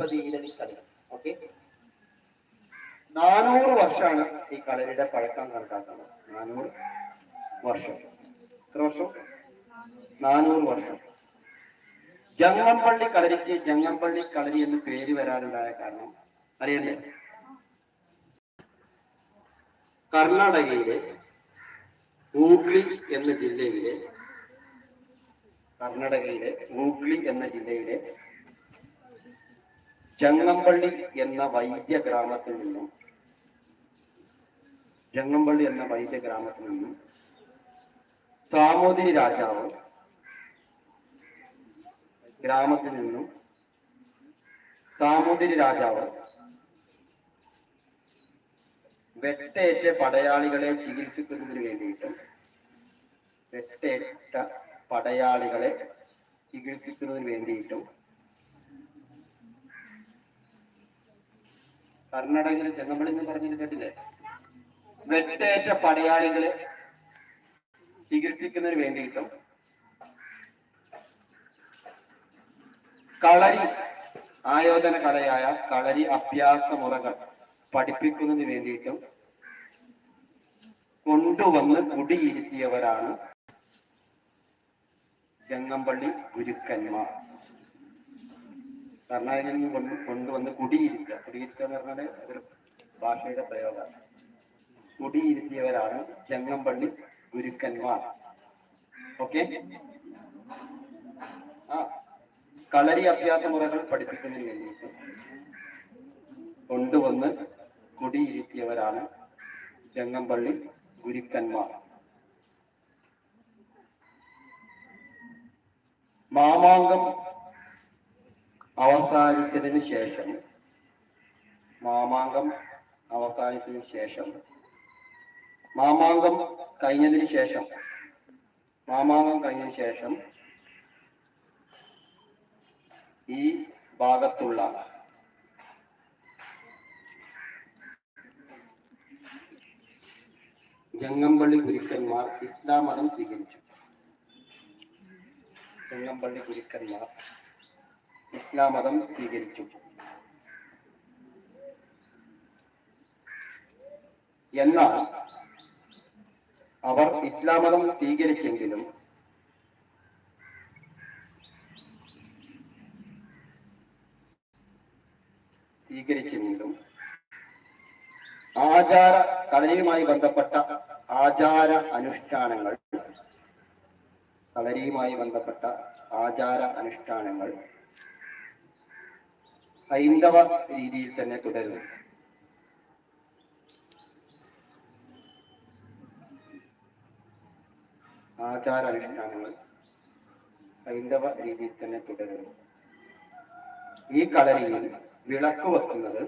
കളി ഓക്കെ നാനൂറ് വർഷമാണ് ഈ കളരിയുടെ പഴക്കം കണക്കാക്കുന്നത്. നാനൂറ് വർഷം. എത്ര വർഷം? നാനൂറ് വർഷം. ജങ്ങമ്പള്ളി കളരിക്ക് ജങ്ങമ്പള്ളി കളരി എന്ന് പേര് വരാനുണ്ടായ കാരണം അറിയണ്ടേ? കർണാടകയിലെ ഹൂഗ്ലി എന്ന ജില്ലയിലെ കർണാടകയിലെ ഹൂഗ്ലി എന്ന ജില്ലയിലെ ജങ്ങമ്പള്ളി എന്ന വൈദ്യ ഗ്രാമത്തിൽ നിന്നും ജങ്ങമ്പള്ളി എന്ന വൈദ്യ ഗ്രാമത്തിൽ നിന്നും സാമൂതിരി രാജാവ് ഗ്രാമത്തിൽ നിന്നും സാമൂതിരി രാജാവ് വെട്ടേറ്റ പടയാളികളെ ചികിത്സിക്കുന്നതിന് വേണ്ടിയിട്ടും വെട്ടേറ്റ പടയാളികളെ ചികിത്സിക്കുന്നതിന് വേണ്ടിയിട്ടും കർണാടകയിലെ ചെങ്ങമ്പളി എന്ന് പറഞ്ഞിട്ട് കേട്ടില്ലേ വെട്ടേറ്റ പടയാളികളെ ചികിത്സിക്കുന്നതിന് വേണ്ടിയിട്ടും കളരി ആയോധന കലയായ കളരി അഭ്യാസ മുറകൾ പഠിപ്പിക്കുന്നതിന് വേണ്ടിയിട്ടും കൊണ്ടുവന്ന് കുടിയിരുത്തിയവരാണ് ചെങ്ങമ്പള്ളി ഗുരുക്കന്മാർ. കർണാടകയിൽ നിന്ന് കൊണ്ട് കൊണ്ടുവന്ന് കുടിയിരുത്തുക കുടിയിരുത്തുക എന്ന് പറഞ്ഞാൽ ഒരു ഭാഷയുടെ പ്രയോഗമാണ്. കുടിയിരുത്തിയവരാണ് ജങ്ങമ്പള്ളി ഗുരുക്കന്മാർ. ഓക്കെ? ആ കളരി അഭ്യാസ മുറകൾ പഠിപ്പിക്കുന്നതിന് വേണ്ടിയിട്ട് കൊണ്ടുവന്ന് കുടിയിരുത്തിയവരാണ് ചെങ്ങമ്പള്ളി ഗുരുക്കന്മാർ. മാമാങ്കം അവസാനിച്ചതിന് ശേഷം. മാമാങ്കം അവസാനിച്ചതിന് ശേഷം. മാമാങ്കം കഴിഞ്ഞതിന് ശേഷം. മാമാങ്കം കഴിഞ്ഞതിന് ശേഷം ഈ ഭാഗത്തുള്ള ജങ്ങമ്പള്ളി ഗുരുക്കന്മാർ ഇസ്ലാം മതം സ്വീകരിച്ചു. ജങ്ങമ്പള്ളി ഗുരുക്കന്മാർ ഇസ്ലാം മതം സ്വീകരിച്ചു. എന്നാൽ അവർ ഇസ്ലാം മതം സ്വീകരിച്ചെങ്കിലും സ്വീകരിച്ചെങ്കിലും ആചാര കളരിയുമായി ബന്ധപ്പെട്ട ആചാര അനുഷ്ഠാനങ്ങൾ കളരിയുമായി ബന്ധപ്പെട്ട ആചാര അനുഷ്ഠാനങ്ങൾ ഹൈന്ദവ രീതിയിൽ തന്നെ തുടരുന്നു. ആചാര അനുഷ്ഠാനങ്ങൾ ഹൈന്ദവ രീതിയിൽ തന്നെ തുടരുന്നു. ഈ കളരിയിൽ വിളക്ക് വെക്കുന്നത്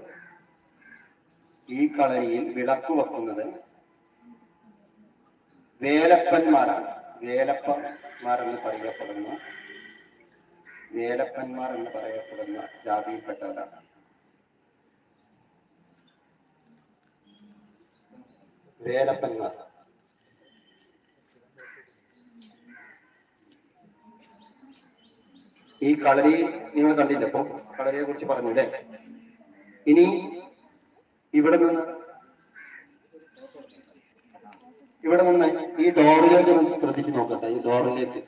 ഈ കളരിയിൽ വിളക്ക് വെക്കുന്നത് വേലപ്പന്മാരാണ്. വേലപ്പന്മാരെന്ന് പറയപ്പെടുന്ന വേലപ്പന്മാർ എന്ന് പറയപ്പെടുന്ന ജാതിയിൽപ്പെട്ടവരാണ്. വേലപ്പന്മാർ. ഈ കളരി നിങ്ങൾ കണ്ടില്ല? അപ്പോ കളരിയെ കുറിച്ച് പറഞ്ഞു അല്ലേ? ഇനി ഇവിടെ നിന്ന് ഇവിടെ നിന്ന് ഈ ഡോറിലേക്ക് ഒന്ന് ശ്രദ്ധിച്ചു നോക്കട്ടെ ഈ ഡോറിലേക്ക്